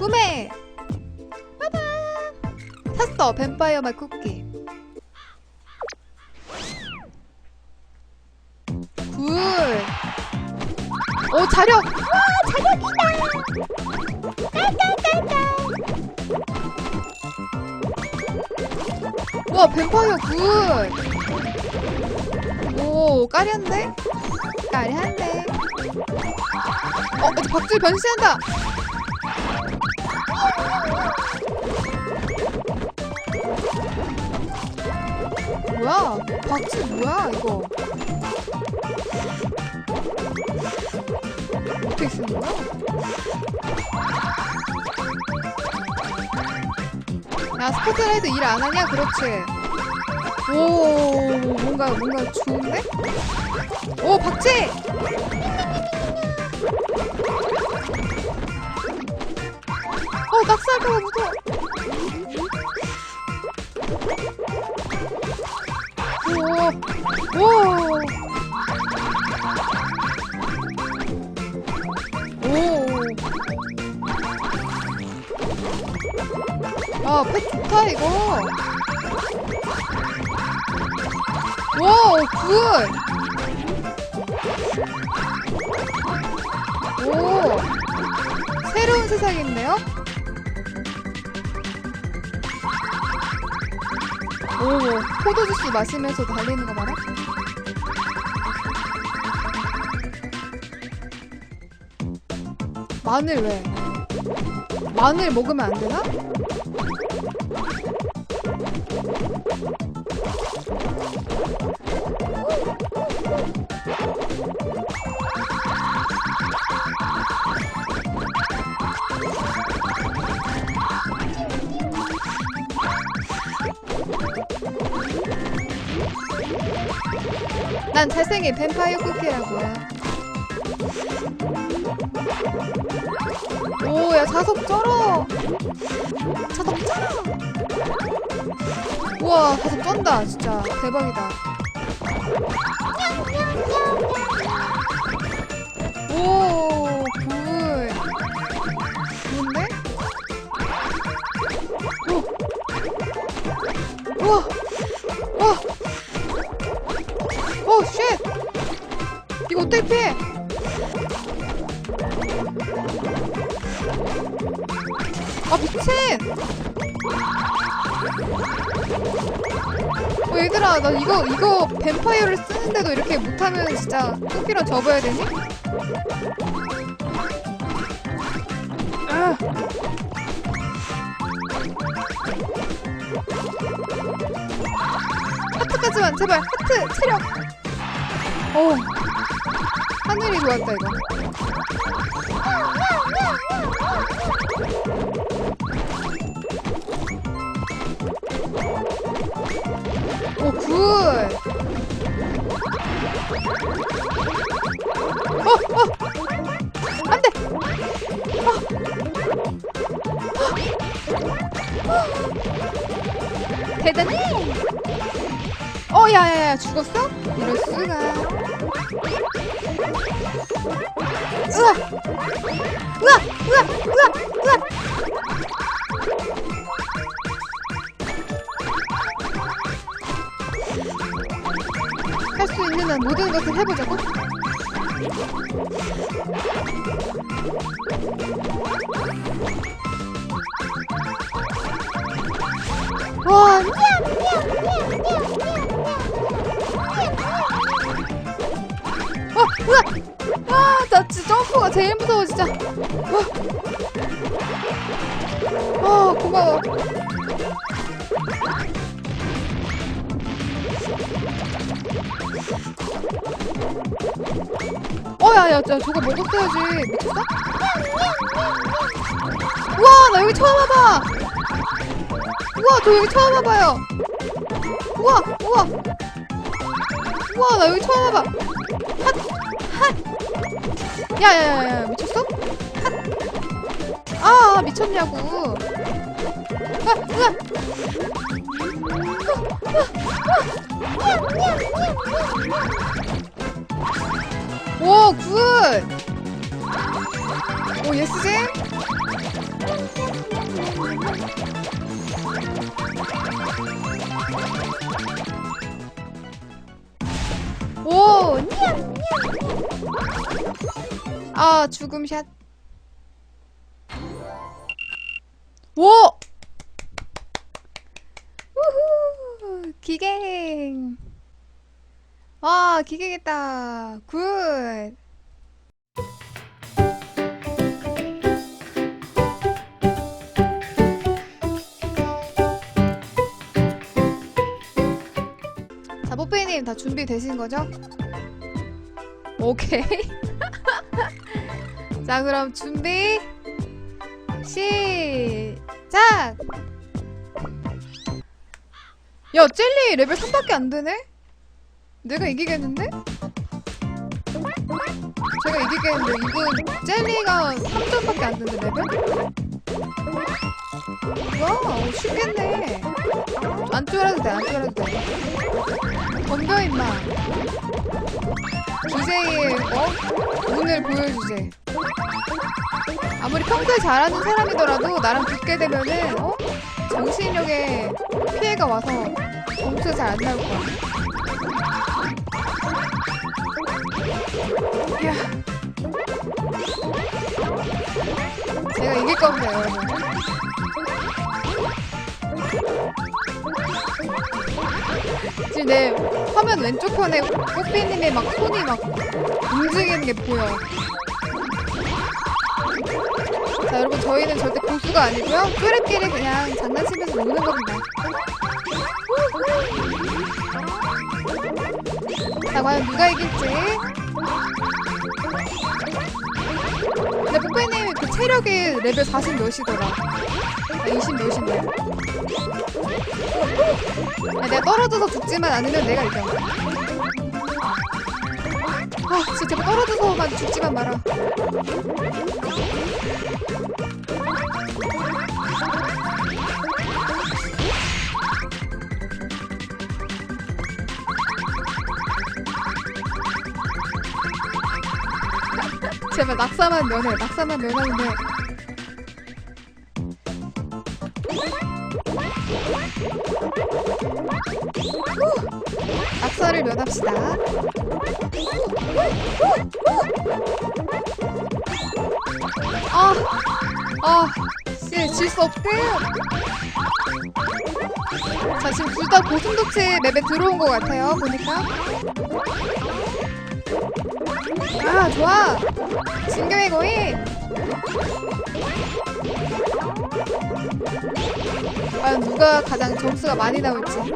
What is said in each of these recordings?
구매! 빠밤! 샀어, 뱀파이어 맛 쿠키. 굴! 오, 자력! 와, 뱀파이어 굴! 오, 까리한데? 까리한데? 어, 박질 변신한다! 뭐야? 박질 뭐야, 이거? 어떻게 쓰는 거야? 야, 스포트라이트 일 안 하냐? 그렇지. 오, 뭔가, 뭔가 좋은데? 오, 박쥐! 아, 펫 좋다, 이거. 와, 굿! 오, 새로운 세상인데요? 오, 포도주스 마시면서 달리는 거 봐라. 마늘 왜? 마늘 먹으면 안 되나? 난 잘생긴 뱀파이어 쿠키라고요. 오, 야, 자석 쩔어! 자석 쩔어! 우와, 자석 쩐다, 진짜. 대박이다. 오, 굴. 좋은데? 오! 우와! 와! 어, 얘들아, 나 이거, 이거 뱀파이어를 쓰는데도 이렇게 못하면 진짜 쿠키랑 접어야 되니? 아. 하트까지만, 제발, 하트, 체력! 어 하늘이 좋았다, 이거. 오, 굿! 어, 어! 안 돼! 어. 대단해! 어, 야, 야, 야, 죽었어? 이럴 수가. 으아! 으아! 으아! 으아! 으아! 한 모든 것을 해보자고? 와, 어, 으아! 아, 나 진짜 점프가 제일 무서워, 진짜. 와. 아, 고마워. 어, 야, 저거 먹었어야지. 미쳤어? 우와, 나 여기 처음 와봐. 우와, 저 여기 처음 와봐요. 우와, 우와. 우와, 나 여기 처음 와봐. 핫, 핫. 야, 야, 야, 야, 미쳤어? 핫. 아, 미쳤냐고. 아, 으아. 오, 굿! 오, 예스잼? 오, 냠, 냠. 아, 죽음샷. 오! 우후! 기갱. 와, 기갱했다. 굿. 자, 뽀페이님 다 준비되신 거죠? 오케이. 자, 그럼 준비, 시작! 야, 젤리 레벨 3밖에 안 되네? 내가 이기겠는데? 제가 이기겠는데, 이분 젤리가 3점밖에 안 되는데, 레벨? 와, 쉽겠네. 안 쫄아도 돼, 안 쫄아도 돼. 덤벼, 임마. 주제의, 어? 운을 보여주제. 아무리 평소에 잘하는 사람이더라도 나랑 붙게 되면은, 어? 정신력에 피해가 와서 점수가 잘 안 나올 거야. 이야. 제가 이길 겁니다, 여러분. 지금 내 화면 왼쪽 편에 꽃비님의 막 손이 막 움직이는 게 보여. 자, 여러분, 저희는 절대 고수가 아니고요. 쪼랩끼리 그냥 장난치면서 노는 겁니다. 자, 과연 누가 이길지. 근데 뽀빼님 그 체력이 레벨 40 몇이더라. 나20 몇인데. 야, 내가 떨어져서 죽지만 않으면 내가 이겨. 아, 진짜 제발 떨어져서만 죽지만 마라. 제발 낙사만 면해. 낙사만 면하면 돼. 후! 낙사를 면합시다. 아, 아, 씨, 질수 없대요. 자, 지금 둘 다 고슴도치 맵에 들어온 것 같아요. 보니까. 아, 좋아. 진격의 거인. 과연 누가 가장 점수가 많이 나올지. 오케이.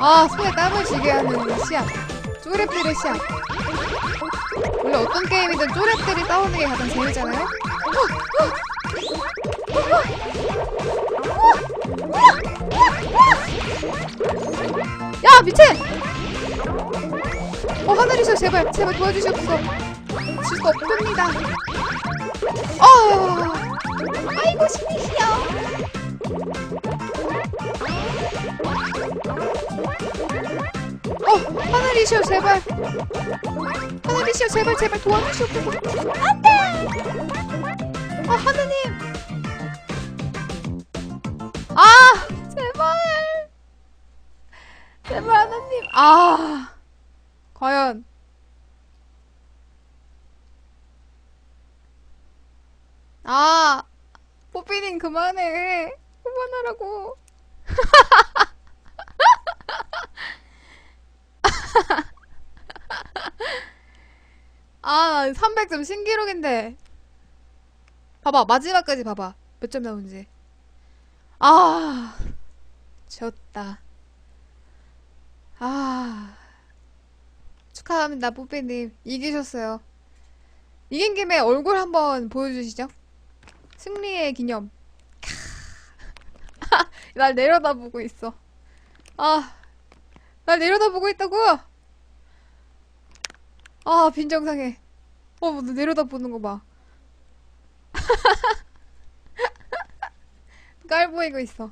아, 손에 땀을 쥐게 하는 시합. 쪼랩들의 시합. 원래 어떤 게임이든 쪼랩들이 싸우는 게 가장 재밌잖아요? 야, 미친! 어, 하늘이셔, 제발, 제발 도와주시옵소서. 질수 없습니다. 어, 아이고, 신이시여. 어, 하늘이시여, 제발. 하늘이시여, 제발, 제발 도와주시옵소서. 안 돼! 아, 하느님. 아, 제발. 제발, 하느님. 아, 과연. 아, 뽀삐님 그만해. 그만하라고. 아, 300점 신기록인데. 봐봐, 마지막까지 봐봐. 몇 점 나오는지. 아, 졌다. 아, 축하합니다, 뽀삐님. 이기셨어요. 이긴 김에 얼굴 한번 보여주시죠. 승리의 기념. 날 내려다보고 있어. 아, 날 내려다보고 있다고? 아, 빈정상해. 어, 너 내려다보는 거 봐. 깔 보이고 있어.